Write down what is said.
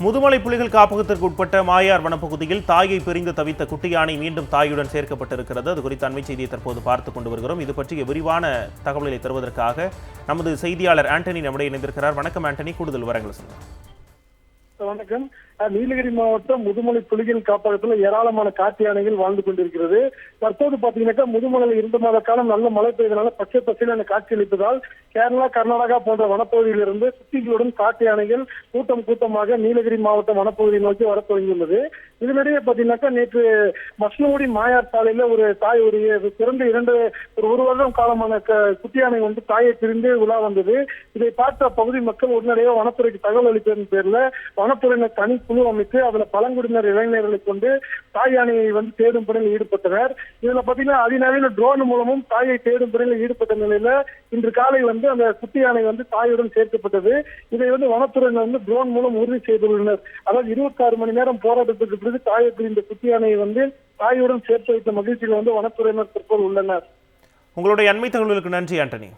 முதுமலை புலிகள் காப்பகத்திற்கு உட்பட்ட மாயார் வனப்பகுதியில் தாயை பிரிந்து தவித்த குட்டி யானை மீண்டும் தாயுடன் சேர்க்கப்பட்டிருக்கிறது. அது குறித்த அண்மை செய்தியை தற்போது பார்த்துக் கொண்டு வருகிறோம். இது பற்றிய விரிவான தகவல்களை தருவதற்காக நமது செய்தியாளர் ஆண்டனி நம்முடைய இணைந்திருக்கிறார். வணக்கம் ஆண்டனி. கூடுதல் விவரங்கள் சொல்லுங்கள். வணக்கம் நீலகிரி மாவட்டம் முதுமலை புலிகள் காப்பகத்துல ஏராளமான காட்டு யானைகள் வாழ்ந்து கொண்டிருக்கிறது. தற்போது பாத்தீங்கன்னாக்கா முதுமலையில் இரண்டு மாத காலம் நல்ல மழை பெய்தனால பச்சை பசையிலான காட்சி அளிப்பதால் கேரளா கர்நாடகா போன்ற வனப்பகுதியிலிருந்து சுத்திகளுடன் காட்டு யானைகள் கூட்டம் கூட்டமாக நீலகிரி மாவட்டம் வனப்பகுதியை நோக்கி வர தொடங்கியுள்ளது. இதனிடையே பாத்தீங்கன்னாக்கா நேற்று மஸ்னூடி மாயார் சாலையில ஒரு தாய் ஒரு பிறந்து இரண்டு ஒரு ஒரு வருடம் காலமான குட்டி யானை வந்து தாயை பிரிந்து உலா வந்தது. இதை பார்த்த பகுதி மக்கள் உடனடியாக வனத்துறைக்கு தகவல் அளிப்பதன் பேர்ல வனத்துறையினர் தனி குழு அமைத்து அதுல பழங்குடியினர் இளைஞர்களை கொண்டு தாய் யானையை வந்து தேடும் பணியில் ஈடுபட்டனர். இதுல பாத்தீங்கன்னா அதிநவீன ட்ரோன் மூலமும் தாயை தேடும் பணியில் ஈடுபட்ட நிலையில இன்று காலை வந்து அந்த குட்டி யானை வந்து தாயுடன் சேர்க்கப்பட்டது. இதை வந்து வனத்துறையினர் வந்து ட்ரோன் மூலம் உறுதி செய்துள்ளனர். அதாவது இருபத்தி ஆறு மணி நேரம் போராட்டத்துக்கு பிறகு தாயை இந்த குட்டி யானையை வந்து தாயுடன் சேர்த்து வைத்த மகிழ்ச்சியில் வந்து வனத்துறையினர் தற்போது உள்ளனர். உங்களுடைய அண்மை தகவல்களுக்கு நன்றி ஆண்டனி.